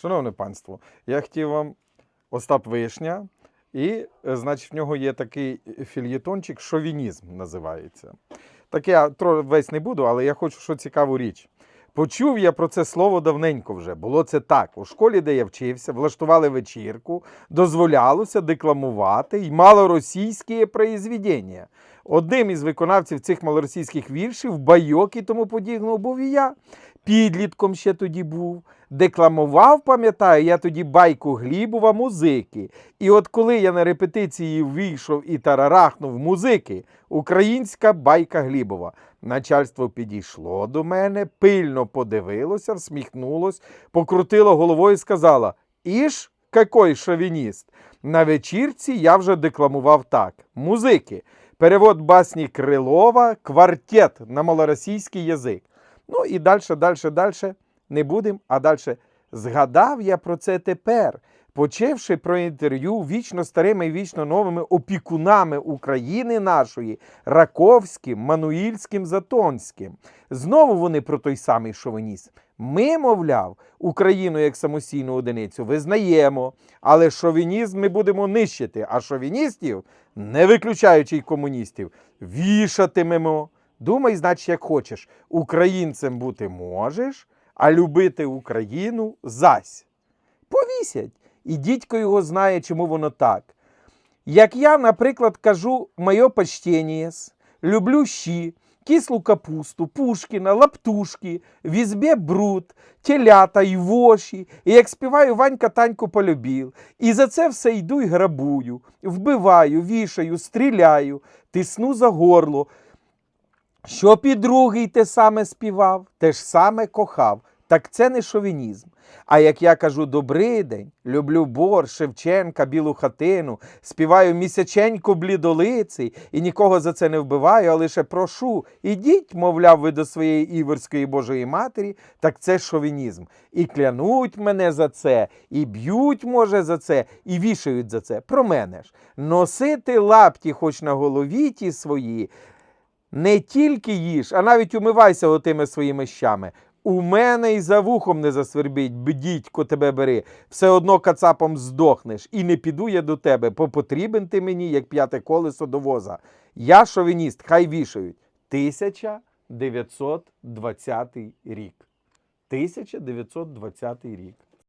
Шановне панство, я хотів вам Остап Вишня, і, е, значить, в нього є такий фільєтончик, шовінізм називається. Так я весь не буду, але я хочу, що цікаву річ. Почув я про це слово давненько вже. Було це так. У школі, де я вчився, влаштували вечірку, дозволялося декламувати й малоросійські произведення. Одним із виконавців цих малоросійських віршів, байок і тому подібного був і я. Підлітком ще тоді був. Декламував, пам'ятаю, я тоді байку Глібова музики. І от коли я на репетиції вийшов і тарарахнув музики, українська байка Глібова. Начальство підійшло до мене, пильно подивилося, всміхнулось, покрутило головою і сказала: Іж, какой шовініст! На вечірці я вже декламував так: музики. Перевод басні Крилова, квартет на малоросійський язик. Ну і далі, далі, далі не будемо, а далі. Згадав я про це тепер, почавши про інтерв'ю вічно старими і вічно новими опікунами України нашої, Раковським, Мануїльським, Затонським. Знову вони про той самий шовінізм. Ми, мовляв, Україну як самостійну одиницю визнаємо, але шовінізм ми будемо нищити, а шовіністів, не виключаючи й комуністів, вішатимемо. Думай, значить, як хочеш. Українцем бути можеш, а любити Україну зась. Повісять. І дідько його знає, чому воно так. Як я, наприклад, кажу моє почтенієс, люблю щі, кислу капусту, Пушкіна, лаптушки, в ізбі бруд, телята й воші, і як співаю Ванька Таньку полюбів, і за це все йду й грабую, вбиваю, вішаю, стріляю, тисну за горло, що і другий те саме співав, те ж саме кохав. Так це не шовінізм. А як я кажу добрий день, люблю бор, Шевченка, білу хатину, співаю місяченько блідолиций і нікого за це не вбиваю, а лише прошу, ідіть, мовляв, ви до своєї іверської Божої матері, так це шовінізм. І клянуть мене за це, і б'ють, може, за це, і вішають за це. Про мене ж. Носити лапті хоч на голові ті свої, не тільки їж, а навіть умивайся отими своїми щами. У мене й за вухом не засвербіть, бдітько тебе бери, все одно кацапом здохнеш, і не піду я до тебе, бо потрібен ти мені, як п'яте колесо до воза. Я шовініст, хай вішають. 1920 рік. 1920 рік.